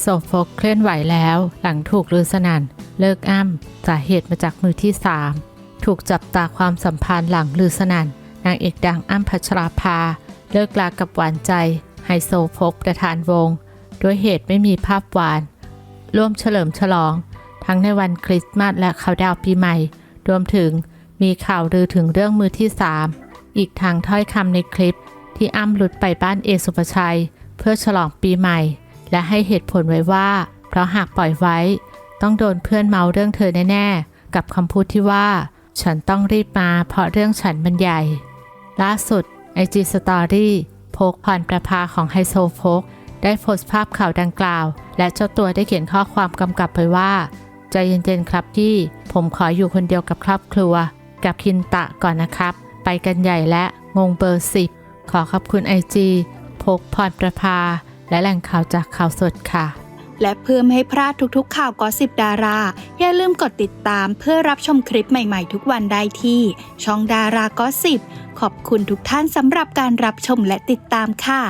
โซโฟกเคลื่อนไหวแล้ว หลังถูกลือสนันเลิกอ้ำสาเหตุมาจากมือที่สามถูกจับตาความสัมพันธ์หลังลือสนันนางเอกดังอ้ำพัชราภา เลิกลากับหวานใจไฮโซโฟกประธานวง ด้วยเหตุไม่มีภาพหวาน ร่วมเฉลิมฉลอง ทั้งในวันคริสต์มาสและเขาวดาวปีใหม่ รวมถึงมีข่าวลือถึงเรื่องมือที่สามอีกทางถ้อยคำในคลิปที่อ้ำหลุดไปบ้านเอสุภชัย เพื่อฉลองปีใหม่ และให้เหตุผลไว้ว่า เพราะหากปล่อยไว้ ต้องโดนเพื่อนเมาเรื่องเธอแน่ๆ กับคำพูดที่ว่า ฉันต้องรีบมาเพราะเรื่องฉันมันใหญ่ ล่าสุด IG Story โพกพรประภาของไฮโซโฟกได้โพสต์ภาพข่าวดังกล่าว และเจ้าตัวได้เขียนข้อความกำกับไปว่า ใจเย็นๆครับพี่ ผมขออยู่คนเดียวกับครอบครัว กับคินตะก่อนนะครับ ไปกันใหญ่และงงเบอร์สิบขอขอบคุณไอจีพกพรประภา และแหล่งข่าวจากข่าวสดค่ะ และเพื่อไม่ให้พลาดทุกๆ ข่าวกอสิบดารา อย่าลืมกดติดตามเพื่อรับชมคลิปใหม่ๆ ทุกวันได้ที่ ช่องดารากอสิบขอบคุณทุกท่านสำหรับการรับชมและติดตามค่ะ